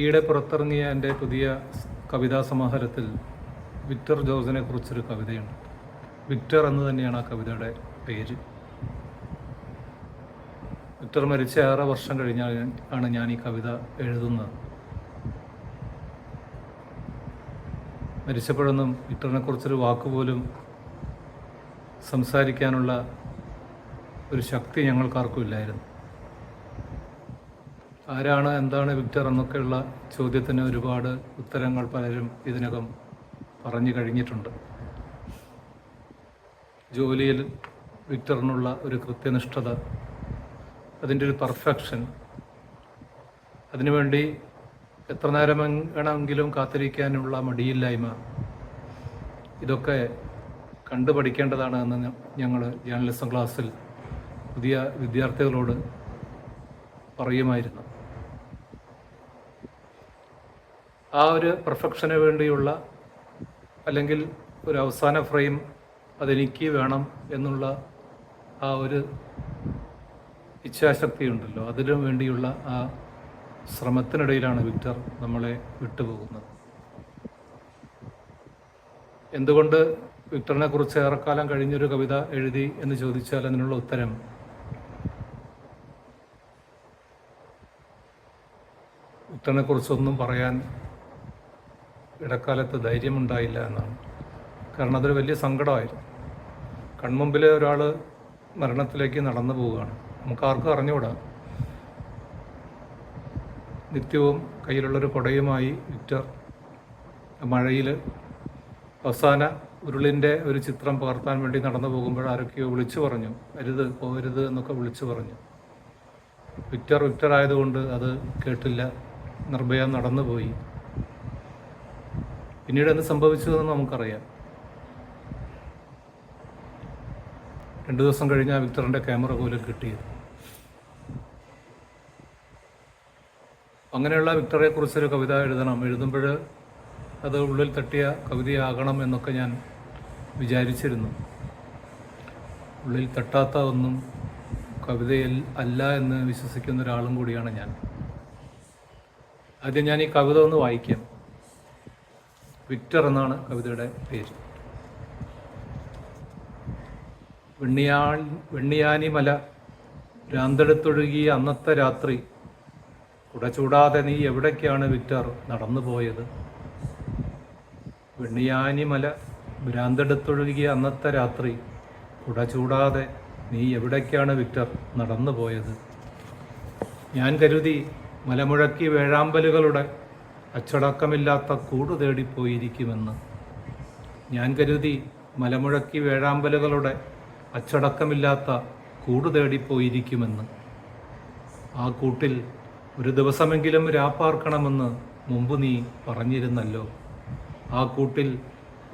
ഈയിടെ പുറത്തിറങ്ങിയ എന്റെ പുതിയ കവിതാ സമാഹാരത്തിൽ വിക്ടർ ജോസിനെ കുറിച്ചൊരു കവിതയുണ്ട്. വിക്ടർ എന്ന് തന്നെയാണ് ആ കവിതയുടെ പേര്. വിക്ടർ മരിച്ച ആറ് വർഷം കഴിഞ്ഞാൽ ആണ് ഞാൻ ഈ കവിത എഴുതുന്നത്. മരിച്ചപ്പോഴൊന്നും വിക്ടറിനെ കുറിച്ചൊരു വാക്കുപോലും സംസാരിക്കാനുള്ള ഒരു ശക്തി ഞങ്ങൾക്കാർക്കും ഇല്ലായിരുന്നു. ആരാണ് എന്താണ് വിക്ടർ എന്നൊക്കെയുള്ള ചോദ്യത്തിന് ഒരുപാട് ഉത്തരങ്ങൾ പലരും ഇതിനകം പറഞ്ഞു കഴിഞ്ഞിട്ടുണ്ട്. ജോലിയിൽ വിക്ടറിനുള്ള ഒരു കൃത്യനിഷ്ഠത അതിന്റെ ഒരു പെർഫെക്ഷൻ അതിനുവേണ്ടി എത്ര നേരം വേണമെങ്കിലും കാത്തിരിക്കാനുള്ള മടിയില്ലായ്മ ഇതൊക്കെ കണ്ടു പഠിക്കേണ്ടതാണ് എന്ന് ഞങ്ങൾ ജേർണലിസം ക്ലാസ്സിൽ പുതിയ വിദ്യാർത്ഥികളോട് പറയുമായിരുന്നു. ആ ഒരു പെർഫെക്ഷന് വേണ്ടിയുള്ള അല്ലെങ്കിൽ ഒരു അവസാന ഫ്രെയിം അതെനിക്ക് വേണം എന്നുള്ള ആ ഒരു ഇച്ഛാശക്തി ഉണ്ടല്ലോ അതിനു വേണ്ടിയുള്ള ആ ശ്രമത്തിനിടയിലാണ് വിക്ടർ നമ്മളെ വിട്ടുപോകുന്നത്. എന്തുകൊണ്ട് വിക്ടറിനെ കുറിച്ച് ഏറെക്കാലം കഴിഞ്ഞൊരു കവിത എഴുതി എന്ന് ചോദിച്ചാൽ അതിനുള്ള ഉത്തരം? വിക്ടറിനെ കുറിച്ചൊന്നും പറയാൻ ഇടക്കാലത്ത് ധൈര്യമുണ്ടായില്ല എന്നാണ്. കാരണം അതൊരു വലിയ സങ്കടമായിരുന്നു. കൺമുമ്പിൽ ഒരാൾ മരണത്തിലേക്ക് നടന്നു പോവുകയാണ്. നമുക്ക് ആർക്കും അറിഞ്ഞുകൂടാ. നിത്യവും കയ്യിലുള്ളൊരു കുടയുമായി വിക്ടർ മഴയിൽ അവസാന ഉരുളിന്റെ ഒരു ചിത്രം പകർത്താൻ വേണ്ടി നടന്നു പോകുമ്പോൾ ആരൊക്കെയോ വിളിച്ചു പറഞ്ഞു. അരുത് പോകരുത് എന്നൊക്കെ വിളിച്ചു പറഞ്ഞു. വിക്ടർ വിക്ടർ ആയതുകൊണ്ട് അത് കേട്ടില്ല. നിർഭയം നടന്നുപോയി. പിന്നീട് എന്ത് സംഭവിച്ചതെന്ന് നമുക്കറിയാം. രണ്ടു ദിവസം കഴിഞ്ഞ് ആ വിക്ടറിന്റെ ക്യാമറ പോലും കിട്ടിയത്. അങ്ങനെയുള്ള വിക്ടറെ കുറിച്ചൊരു കവിത എഴുതണം. എഴുതുമ്പോൾ അത് ഉള്ളിൽ തട്ടിയ കവിതയാകണം എന്നൊക്കെ ഞാൻ വിചാരിച്ചിരുന്നു. ഉള്ളിൽ തട്ടാത്ത ഒന്നും കവിതയിൽ അല്ല എന്ന് വിശ്വസിക്കുന്ന ഒരാളും കൂടിയാണ് ഞാൻ. ആദ്യം ഞാൻ ഈ കവിത ഒന്ന് വായിക്കാം. വിക്ടർ എന്നാണ് കവിതയുടെ പേര്. വെണ്ണിയാൻ വെണ്ണിയാനി മല രാന്തടുത്തൊഴുകിയ അന്നത്തെ രാത്രി കുട ചൂടാതെ നീ എവിടേക്കാണ് വിക്ടർ നടന്നു പോയത്? വെണ്ണിയാനി മല ഭ്രാന്തെടുത്തൊഴുകിയ അന്നത്തെ രാത്രി കുട ചൂടാതെ നീ എവിടേക്കാണ് വിക്ടർ നടന്നു പോയത്? ഞാൻ കരുതി മലമുഴക്കി വേഴാമ്പലുകളുടെ അച്ചടക്കമില്ലാത്ത കൂട് തേടിപ്പോയിരിക്കുമെന്ന്. ഞാൻ കരുതി മലമുഴക്കി വേഴാമ്പലുകളുടെ അച്ചടക്കമില്ലാത്ത കൂട് തേടിപ്പോയിരിക്കുമെന്ന്. ആ കൂട്ടിൽ ഒരു ദിവസമെങ്കിലും രാപ്പാർക്കണമെന്ന് മുമ്പ് നീ പറഞ്ഞിരുന്നല്ലോ. ആ കൂട്ടിൽ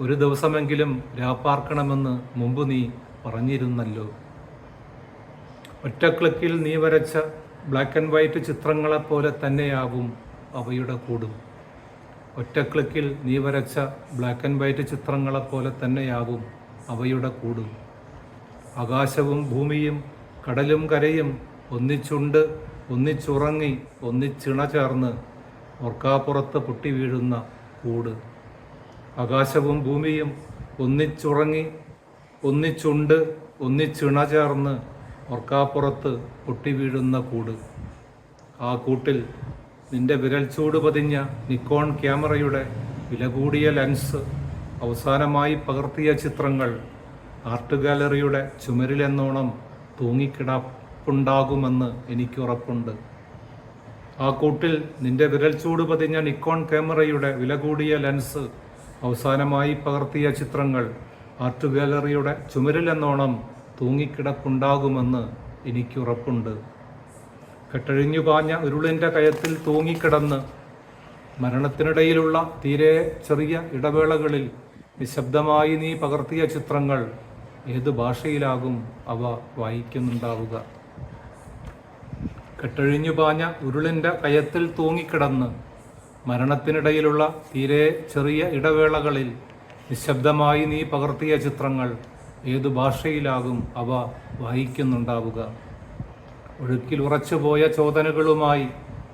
ഒരു ദിവസമെങ്കിലും രാപ്പാർക്കണമെന്ന് മുമ്പ് നീ പറഞ്ഞിരുന്നല്ലോ. ഒറ്റ ക്ലിക്കിൽ നീ വരച്ച ബ്ലാക്ക് ആൻഡ് വൈറ്റ് ചിത്രങ്ങളെപ്പോലെ തന്നെയാകും അവയുടെ കൂടും. ഒറ്റ ക്ലിക്കിൽ നീ വരച്ച ബ്ലാക്ക് ആൻഡ് വൈറ്റ് ചിത്രങ്ങളെപ്പോലെ തന്നെയാകും അവയുടെ കൂടും. ആകാശവും ഭൂമിയും കടലും കരയും ഒന്നിച്ചുണ്ട് ഒന്നിച്ചുറങ്ങി ഒന്നിച്ചിണ ചേർന്ന് ഓർക്കാപ്പുറത്ത് പൊട്ടി വീഴുന്ന കൂട്. ആകാശവും ഭൂമിയും ഒന്നിച്ചുറങ്ങി ഒന്നിച്ചുണ്ട് ഒന്നിച്ചിണ ചേർന്ന് ഓർക്കാപ്പുറത്ത് പൊട്ടി വീഴുന്ന കൂട്. ആ കൂട്ടിൽ നിന്റെ വിരൽ ചൂട് പതിഞ്ഞ നിക്കോൺ ക്യാമറയുടെ വില കൂടിയ ലെൻസ് അവസാനമായി പകർത്തിയ ചിത്രങ്ങൾ ആർട്ട് ഗാലറിയുടെ ചുമരിലെന്നോണം തൂങ്ങിക്കിടപ്പുണ്ടാകുമെന്ന് എനിക്കുറപ്പുണ്ട് ആ കൂട്ടിൽ നിന്റെ വിരൽ ചൂട് പതിഞ്ഞ നിക്കോൺ ക്യാമറയുടെ വില കൂടിയ ലെൻസ് അവസാനമായി പകർത്തിയ ചിത്രങ്ങൾ ആർട്ട് ഗാലറിയുടെ ചുമരിലെന്നോണം തൂങ്ങിക്കിടപ്പുണ്ടാകുമെന്ന് എനിക്കുറപ്പുണ്ട് കെട്ടഴിഞ്ഞു പാഞ്ഞ ഉരുളിന്റെ കയത്തിൽ തൂങ്ങിക്കിടന്ന് മരണത്തിനിടയിലുള്ള തീരെ ചെറിയ ഇടവേളകളിൽ നിശബ്ദമായി നീ പകർത്തിയ ചിത്രങ്ങൾ ഏത് ഭാഷയിലാകും അവ വായിക്കുന്നുണ്ടാവുക? കെട്ടഴിഞ്ഞു പാഞ്ഞ ഉരുളിന്റെ കയത്തിൽ തൂങ്ങിക്കിടന്ന് മരണത്തിനിടയിലുള്ള തീരെ ചെറിയ ഇടവേളകളിൽ നിശബ്ദമായി നീ പകർത്തിയ ചിത്രങ്ങൾ ഏതു ഭാഷയിലാകും അവ വായിക്കുന്നുണ്ടാവുക? ഒഴുക്കിൽ ഉറച്ചുപോയ ചോദനകളുമായി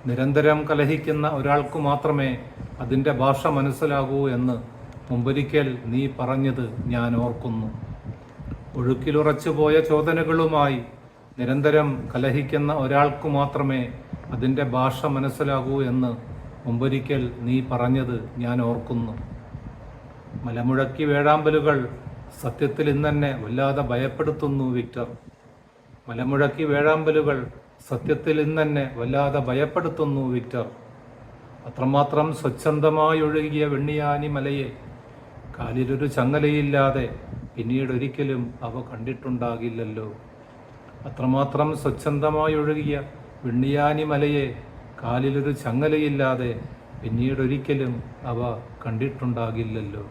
നിരന്തരം കലഹിക്കുന്ന ഒരാൾക്ക് മാത്രമേ അതിന്റെ ഭാഷ മനസ്സിലാകൂ എന്ന് മുമ്പൊരിക്കൽ നീ പറഞ്ഞത് ഞാൻ ഓർക്കുന്നു. ഒഴുക്കിലുറച്ചുപോയ ചോദനകളുമായി നിരന്തരം കലഹിക്കുന്ന ഒരാൾക്ക് മാത്രമേ അതിന്റെ ഭാഷ മനസ്സിലാകൂ എന്ന് മുമ്പൊരിക്കൽ നീ പറഞ്ഞത് ഞാൻ ഓർക്കുന്നു. മലമുഴക്കി വേഴാമ്പലുകൾ സത്യത്തിൽ ഇന്നെന്നെ വല്ലാതെ ഭയപ്പെടുത്തുന്നു വിക്ടർ. മലമുഴക്കി വേഴാമ്പലുകൾ സത്യത്തിൽ ഇന്നെ വല്ലാതെ ഭയപ്പെടുത്തുന്നു വിക്ടർ. അത്രമാത്രം സ്വച്ഛന്തമായി ഒഴുകിയ വെണ്ണിയാനി മലയെ കാലിലൊരു ചങ്ങലയില്ലാതെ പിന്നീട് ഒരിക്കലും അവ കണ്ടിട്ടുണ്ടാകില്ലല്ലോ. അത്രമാത്രം സ്വച്ഛന്തമായി ഒഴുകിയ വെണ്ണിയാനി മലയെ കാലിലൊരു ചങ്ങലയില്ലാതെ പിന്നീടൊരിക്കലും അവ കണ്ടിട്ടുണ്ടാകില്ലല്ലോ.